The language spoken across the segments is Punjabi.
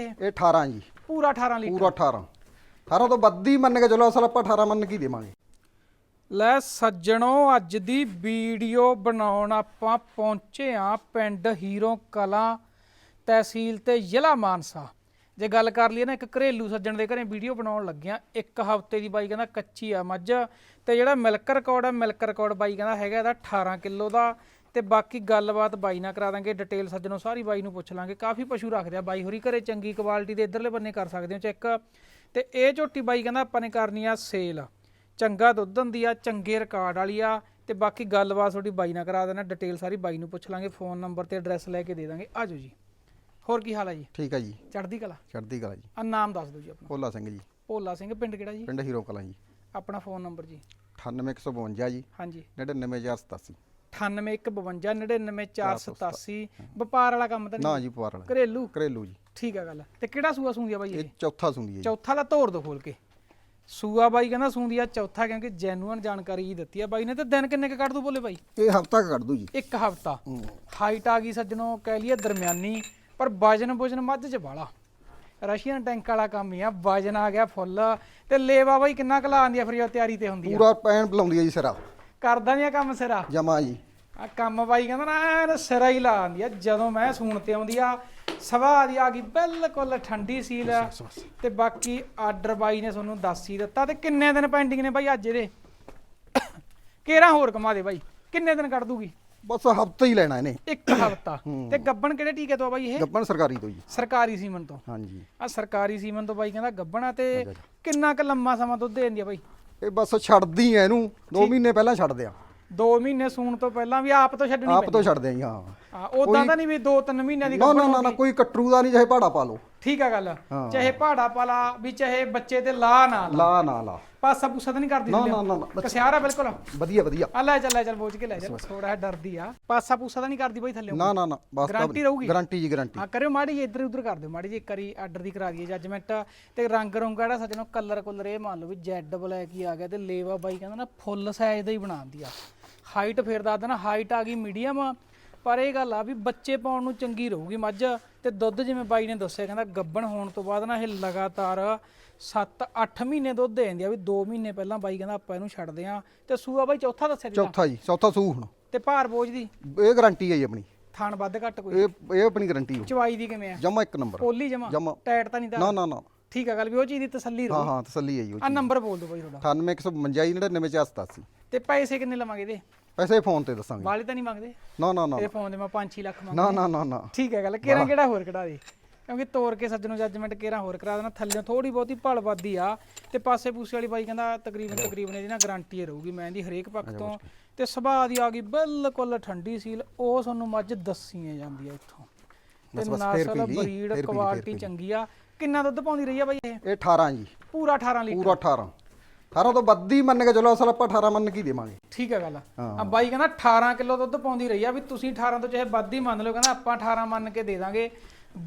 ਇਹ 18 ਜੀ। ਪੂਰਾ 18 ਲੀਟਰ। ਪੂਰਾ 18 18 ਤੋਂ ਵੱਧ ਹੀ ਮੰਨ ਕੇ ਚਲੋ ਅਸਲ ਆਪਾਂ 18 ਮੰਨ ਕੇ ਹੀ ਦੇਵਾਂਗੇ। ਲੈ ਸੱਜਣੋ ਅੱਜ ਦੀ ਵੀਡੀਓ ਬਣਾਉਣ ਆਪਾਂ ਪਹੁੰਚੇ ਆ ਪਿੰਡ ਹੀਰੋ ਕਲਾਂ ਤਹਿਸੀਲ ਤੇ ਜ਼ਿਲ੍ਹਾ ਮਾਨਸਾ। ਜੇ ਗੱਲ ਕਰ ਲਈਏ ਨਾ ਇੱਕ ਘਰੇਲੂ ਸੱਜਣ ਦੇ ਘਰੇ ਵੀਡੀਓ ਬਣਾਉਣ ਲੱਗਿਆ ਇੱਕ ਹਫ਼ਤੇ ਦੀ ਬਾਈ ਕਹਿੰਦਾ ਕੱਚੀ ਆ ਮੱਝ ਤੇ ਜਿਹੜਾ ਮਿਲਕ ਰਿਕਾਰਡ ਆ ਮਿਲਕ ਰਿਕਾਰਡ ਬਾਈ ਕਹਿੰਦਾ ਹੈਗਾ ਇਹਦਾ 18 ਕਿਲੋ ਦਾ। ਤੇ ਬਾਕੀ ਗੱਲਬਾਤ ਬਾਈ ਨਾਲ ਕਰਾ ਦਾਂਗੇ ਡਿਟੇਲ ਸੱਜਣੋ ਸਾਰੀ ਬਾਈ ਨੂੰ ਪੁੱਛ ਲਾਂਗੇ। ਕਾਫੀ ਪਸ਼ੂ ਰੱਖਦੇ ਆ ਬਾਈ ਹੋਰੀ ਘਰੇ ਚੰਗੀ ਕੁਆਲਿਟੀ ਦੇ ਇਧਰਲੇ ਬੰਨੇ ਕਰ ਸਕਦੇ ਹੋ ਚੈੱਕ। ਤੇ ਇਹ ਝੋਟੀ ਬਾਈ ਕਹਿੰਦਾ ਆਪਾਂ ਨੇ ਕਰਨੀ ਆ ਸੇਲ ਚੰਗਾ ਦੁੱਧ ਦਿੰਦੀ ਆ ਚੰਗੇ ਰਿਕਾਰਡ ਵਾਲੀ ਆ। ਤੇ ਬਾਕੀ ਗੱਲਬਾਤ ਤੁਹਾਡੀ ਬਾਈ ਨਾਲ ਕਰਾ ਦੇਣਾ ਡਿਟੇਲ ਸਾਰੀ ਬਾਈ ਨੂੰ ਪੁੱਛ ਲਾਂਗੇ। ਫੋਨ ਨੰਬਰ ਤੇ ਐਡਰੈਸ ਲੈ ਕੇ ਦੇ ਦਾਂਗੇ। ਆਜੋ ਜੀ। ਹੋਰ ਕੀ ਹਾਲ ਹੈ ਜੀ? ਠੀਕ ਹੈ ਜੀ। ਚੜ੍ਹਦੀ ਕਲਾ? ਚੜ੍ਹਦੀ ਕਲਾ ਜੀ। ਆ ਨਾਮ ਦੱਸ ਦਿਓ ਜੀ ਆਪਣਾ। ਭੋਲਾ ਸਿੰਘ ਜੀ। ਭੋਲਾ ਸਿੰਘ ਪਿੰਡ ਕਿਹੜਾ ਜੀ? ਪਿੰਡ ਹੀਰੋ ਕਲਾਂ ਜੀ। ਆਪਣਾ ਫੋਨ ਨੰਬਰ ਜੀ। 98152 ਜੀ। ਹਾਂਜੀ। 99487 9815999487 ਵਪਾਰ ਵਾਲਾ ਕੰਮ ਤਾਂ ਨਾ ਨਹੀਂ ਜੀ ਪਵਾਰ ਵਾਲਾ। ਘਰੇਲੂ? ਘਰੇਲੂ ਜੀ। ਠੀਕ ਆ ਗੱਲ। ਤੇ ਕਿਹੜਾ ਸੂਆ ਸੂੰਦੀ ਆ ਬਾਈ ਇਹ? ਇਹ ਚੌਥਾ ਸੁਣਦੀ ਹੈ ਜੀ। ਚੌਥਾ ਲਾ ਤੋੜ ਦੋ ਖੋਲ ਕੇ। ਸੂਆ ਬਾਈ ਕਹਿੰਦਾ ਸੂੰਦੀ ਆ ਚੌਥਾ ਕਿਉਂਕਿ ਜੈਨੂਅਨ ਜਾਣਕਾਰੀ ਹੀ ਦਿੱਤੀ ਆ ਬਾਈ ਨੇ ਤੇ ਦਿਨ ਕਿੰਨੇ ਕ ਕੱਢ ਦੂ ਬੋਲੇ ਬਾਈ? ਇਹ ਹਫਤਾ ਕੱਢ ਦੂ ਜੀ। ਇੱਕ ਹਫਤਾ। ਹਾਈਟ ਆ ਗਈ ਸੱਜਣੋ ਕਹਿ ਲਈਏ ਦਰਮਿਆਨੀ ਪਰ ਵਜਨ ਵਜਨ ਮੱਝ ਚ ਬਾਲਾ ਰਸ਼ੀਅਨ ਟੈਂਕ ਵਾਲਾ ਕੰਮ ਹੀ ਆ ਵਜਨ ਆ ਗਿਆ ਫੁੱਲ। ਤੇ ਲੇਵਾ ਬਾਈ ਕਿੰਨਾ ਕਲਾ ਆਂਦੀ ਆ ਫਿਰ ਤਿਆਰੀ ਤੇ ਹੁੰਦੀ ਆ? ਪੂਰਾ ਪੈਣ ਬੁਲਾਉਂਦੀ ਹੈ ਜੀ ਸਿਰਾ। ਕਰਦਾ ਨਹੀਂ ਆ ਕੰਮ ਸਿਰਾ। ਜਮਾ ਜੀ। ਆ ਕੰਮ ਬਾਈ ਕਹਿੰਦਾ ਨਾ ਐਨ ਸਿਰਾ ਹੀ ਲਾ ਆਂਦੀ ਆ ਜਦੋਂ ਮੈਂ ਸੂਣ ਤੇ ਆਉਂਦੀ ਆ ਸਵਾਹ ਦੀ ਆ ਗਈ ਬਿਲਕੁਲ ਠੰਡੀ ਸੀਲ ਆ। ਤੇ ਬਾਕੀ ਆਰਡਰ ਬਾਈ ਨੇ ਤੁਹਾਨੂੰ ਦੱਸ ਹੀ ਦਿੱਤਾ ਤੇ ਕਿੰਨੇ ਦਿਨ ਪੈਂਡਿੰਗ ਨੇ ਬਾਈ ਅੱਜ ਇਹਦੇ? ਕਿਹੜਾ ਹੋਰ ਕਮਾ ਦੇ ਬਾਈ? ਕਿੰਨੇ ਦਿਨ ਕੱਢ ਦੂਗੀ? ਬਸ ਹਫਤਾ ਹੀ ਲੈਣਾ ਇਹਨੇ। ਇੱਕ ਹਫਤਾ। ਤੇ ਗੱਬਣ ਕਿਹੜੇ ਟੀਕੇ ਤੋਂ ਆ ਬਾਈ ਇਹ? ਗੱਪਣ ਸਰਕਾਰੀ ਤੋਂ ਜੀ। ਸਰਕਾਰੀ ਸੀਮਨ ਤੋਂ। ਹਾਂਜੀ। ਆ ਸਰਕਾਰੀ ਸੀਮਨ ਤੋਂ ਬਾਈ ਕਹਿੰਦਾ ਗੱਬਣਾ ਤੇ ਕਿੰਨਾ ਕੁ ਲੰਮਾ ਸਮਾਂ ਦੁੱਧ ਦੇ ਦਿੰਦੀ ਆ ਬਾਈ? ਇਹ ਬਸ ਛੱਡਦੀ ਐ ਇਹਨੂੰ 2 ਮਹੀਨੇ ਪਹਿਲਾਂ ਛੱਡ ਦਿਆਂ 2 ਮਹੀਨੇ ਸੂਣ ਤੋਂ ਪਹਿਲਾਂ ਵੀ ਆਪ ਤੋਂ ਛੱਡਣੀ ਆਪ ਤੋਂ ਛੱਡ ਦਿਆਂ ਜੀ ਹਾਂ। ਉਦਾਂ ਤਾਂ ਨਹੀਂ ਵੀ 2-3 ਮਹੀਨਿਆਂ ਦੀ ਨਾ ਨਾ ਨਾ ਨਾ ਕੋਈ ਕਟਰੂ ਦਾ ਨਹੀਂ ਚਾਹੇ ਭਾੜਾ ਪਾ ਲਓ। ਠੀਕ ਆ ਗੱਲ। ਹਾਂ। ਚਾਹੇ ਪਹਾੜਾ ਪਾਲਾ ਵੀ ਚਾਹੇ ਬੱਚੇ ਤੇ ਲਾ ਨਾ ਲਾ। ਲਾ ਨਾ ਲਾ। ਪਾਸਾ ਪੂਸਾ ਤਾਂ ਨਹੀਂ ਕਰਦੀ ਨਾ? ਨਾ ਨਾ ਕਸਿਆਰਾ ਬਿਲਕੁਲ। ਵਧੀਆ ਵਧੀਆ। ਆ ਲੈ ਚੱਲ ਲੈ ਚੱਲ ਬੋਝ ਕੇ ਲੈ ਜਾ ਥੋੜਾ ਜਿਹਾ ਡਰਦੀ ਆ। ਪਾਸਾ ਪੂਸਾ ਤਾਂ ਨਹੀਂ ਕਰਦੀ ਬਾਈ ਥੱਲੇ ਨਾ ਨਾ ਨਾ ਬਸ ਗਾਰੰਟੀ ਰਹੂਗੀ? ਗਾਰੰਟੀ ਜੀ ਗਾਰੰਟੀ ਹਾਂ ਕਰਿਓ ਮਾੜੀ ਜੀ ਇੱਧਰ ਉੱਧਰ ਕਰ ਦਿਓ। ਮਾੜੀ ਜੀ ਇੱਕ ਵਾਰੀ ਆਰਡਰ ਦੀ ਕਰਾ ਦਈਏ ਜੱਜਮੈਂਟ ਤੇ ਰੰਗ ਰੰਗ ਜਿਹੜਾ ਸੱਜਣੋ ਕਲਰ ਕੁਲਰ ਇਹ ਮੰਨ ਲਓ ਵੀ ਜੈਡ ਬਲੈਕ ਹੀ ਆ ਗਿਆ ਤੇ ਲੇਵਾ ਬਾਈ ਕਹਿੰਦਾ ਨਾ ਫੁੱਲ ਸਾਈਜ਼ ਦਾ ਹੀ ਬਣਾਉਂਦੀ ਆ। ਹਾਈਟ ਫੇਰ ਦੱਸ ਦੇਣਾ ਹਾਈਟ ਆ ਗਈ ਮੀਡੀਅਮ ਪਰ ਇਹ ਗੱਲ ਆ ਵੀ ਬੱਚੇ ਪਾਉਣ ਨੂੰ ਚੰਗੀ ਰਹੂਗੀ ਮੱਝ। ਤੇ ਦੁੱਧ ਜਿਵੇਂ ਬਾਈ ਨੇ ਦੱਸਿਆ ਕਹਿੰਦਾ ਗੱਬਣ ਹੋਣ ਤੋਂ ਬਾਅਦ ਨਾ ਇਹ ਲਗਾਤਾਰ 7-8 ਮਹੀਨੇ ਦੁੱਧ ਦੇ ਜਾਂਦੀ ਆ ਵੀ 2 ਮਹੀਨੇ ਪਹਿਲਾਂ ਬਾਈ ਕਹਿੰਦਾ ਆਪਾਂ ਇਹਨੂੰ ਛੱਡਦੇ ਆ। ਤੇ ਸੂਆ ਬਾਈ ਚੌਥਾ ਦੱਸਿਆ ਜੀ ਚੌਥਾ ਜੀ ਚੌਥਾ ਸੂ ਹੁਣ। ਤੇ ਭਾਰ ਬੋਝ ਦੀ? ਇਹ ਗਾਰੰਟੀ ਹੈ ਜੀ ਆਪਣੀ। ਥਣ ਵੱਧ ਘੱਟ ਕੋਈ? ਇਹ ਇਹ ਆਪਣੀ ਗਾਰੰਟੀ ਹੋ ਚਵਾਈ ਦੀ ਕਿਵੇਂ ਆ? ਜਮਾ ਇੱਕ ਨੰਬਰ ਪੋਲੀ ਜਮਾ ਟਾਇਟ ਤਾਂ ਨਹੀਂ ਦਾ ਨਾ ਨਾ ਨਾ। ਠੀਕ ਆ ਗੱਲ ਵੀ ਉਹ ਚੀਜ਼ ਦੀ ਤਸੱਲੀ ਰਹੂ। ਹਾਂ ਹਾਂ ਤਸੱਲੀ ਹੈ ਜੀ ਉਹ ਆ ਨੰਬਰ ਬੋਲ ਦਿਓ ਬਾਈ ਤੁਹਾਡਾ। 98152 ਜੀ 99487 ਤੇ ਪੈਸੇ ਕਿੰਨੇ ਲਵਾਂਗੇ ਇਹਦੇ? ਪੈਸੇ ਫੋਨ ਤੇ ਦੱਸਾਂਗੇ। ਵਾਲੇ ਤਾਂ ਨਹੀਂ ਮੰਗਦੇ? ਨਾ ਨਾ ਨਾ ਇਹਦੇ ਫੋਨ ਦੇ ਮੈਂ 5-6 ਲੱਖ ਮੰਗ ਨਾ ਨਾ ਨਾ ਨਾ। ਠੀਕ ਹੈ ਗੱਲ ਕਿਹੜਾ ਕਿਹੜਾ ਹੋਰ ਕਢਾ ਦੇ? ਕਿਉਂਕਿ ਤੋਰ ਕੇ ਸੱਜਣੋਂ ਜੱਜਮੈਂਟ ਕਿਹੜਾ ਹੋਰ ਕਰਾ ਦੇਣਾ ਥੱਲੇ ਥੋੜੀ ਬਹੁਤੀ ਭਲ ਵੱਧਦੀ ਆ। ਤੇ ਪਾਸੇ ਪੂਸੇ ਵਾਲੀ ਬਾਈ ਕਹਿੰਦਾ ਤਕਰੀਬਨ ਤਕਰੀਬਨ ਇਹਦੀ ਨਾ ਗਾਰੰਟੀ ਰਹੂਗੀ ਮੈਂ ਇਹਦੀ ਹਰੇਕ ਪੱਖ ਤੋਂ ਤੇ ਸੁਭਾਅ ਦੀ ਆ ਗਈ ਬਿਲਕੁਲ ਠੰਡੀ ਸੀਲ ਉਹ ਤੁਹਾਨੂੰ ਮੱਝ ਦੱਸੀਏ ਜਾਂਦੀ ਆ ਇੱਥੋਂ ਤੇ ਬਸ ਬਸ ਫੇਰ ਨਸਲ ਬਰੀਡ ਕੁਆਲਿਟੀ ਚੰਗੀ ਆ। ਕਿੰਨਾ ਦੁੱਧ ਪਾਉਂਦੀ ਰਹੀ ਆ ਬਾਈ ਇਹ? ਇਹ 18 ਜੀ। ਪੂਰਾ 18 ਲੀਟਰ। ਪੂਰਾ 18 18 ਤੋਂ ਵੱਧ ਹੀ ਮੰਨ ਕੇ ਚਲੋ ਅਸਲ ਆਪਾਂ 18 ਮੰਨ ਕੇ ਦੇਵਾਂਗੇ। ਠੀਕ ਹੈ ਗੱਲ। ਆ। ਬਾਈ ਕਹਿੰਦਾ 18 ਕਿਲੋ ਦੁੱਧ ਪਾਉਂਦੀ ਰਹੀ ਆ ਵੀ ਤੁਸੀਂ 18 ਤੋਂ ਚਾਹੇ ਵੱਧ ਹੀ ਮੰਨ ਲਓ ਕਹਿੰਦਾ ਆਪਾਂ 18 ਮੰਨ ਕੇ ਦੇ ਦਾਂਗੇ।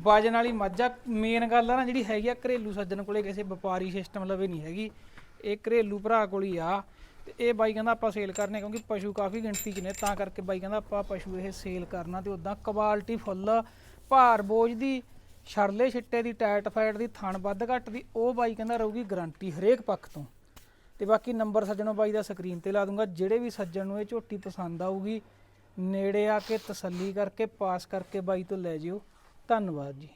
ਵਜਨ ਵਾਲੀ ਮੱਝ ਮੇਨ ਗੱਲ ਆ ਨਾ ਜਿਹੜੀ ਹੈਗੀ ਆ ਘਰੇਲੂ ਸੱਜਣ ਕੋਲੇ ਕਿਸੇ ਵਪਾਰੀ ਸਿਸਟਮ ਲਵੇ ਨਹੀਂ ਹੈਗੀ। ਇਹ ਘਰੇਲੂ ਭਰਾ ਕੋਲ ਹੀ ਆ ਤੇ ਇਹ ਬਾਈ ਕਹਿੰਦਾ ਆਪਾਂ ਸੇਲ ਕਰਨੇ ਕਿਉਂਕਿ ਪਸ਼ੂ ਕਾਫੀ ਗਿਣਤੀ 'ਚ ਨੇ ਤਾਂ ਕਰਕੇ ਬਾਈ ਕਹਿੰਦਾ ਆਪਾਂ ਪਸ਼ੂ ਇਹ ਸੇਲ ਕਰਨਾ ਤੇ ਉਦਾਂ ਕੁਆਲਿਟੀ ਫੁੱਲ ਭਾਰ ਬੋਝ ਦੀ ਛਰਲੇ ਛਿੱਟੇ ਦੀ ਟਾਇਟ ਫੈਟ ਦੀ ਥਣ ਵੱਧ ਘੱਟ ਦੀ ਉਹ ਬਾਈ ਕਹਿੰਦਾ ਰਹੂਗੀ ਗਾਰੰਟੀ ਹਰੇਕ ਪੱਖ ਤੋਂ। ਤੇ ਬਾਕੀ ਨੰਬਰ ਸੱਜਣੋ ਬਾਈ ਦਾ ਸਕਰੀਨ ਤੇ ਲਾ ਦੂੰਗਾ। ਜਿਹੜੇ ਵੀ ਸੱਜਣ ਨੂੰ ਇਹ ਝੋਟੀ ਪਸੰਦ ਆਊਗੀ, ਨੇੜੇ ਆ ਕੇ ਤਸੱਲੀ ਕਰਕੇ, ਪਾਸ ਕਰਕੇ ਬਾਈ ਤੋਂ ਲੈ ਜਿਓ। ਧੰਨਵਾਦ ਜੀ।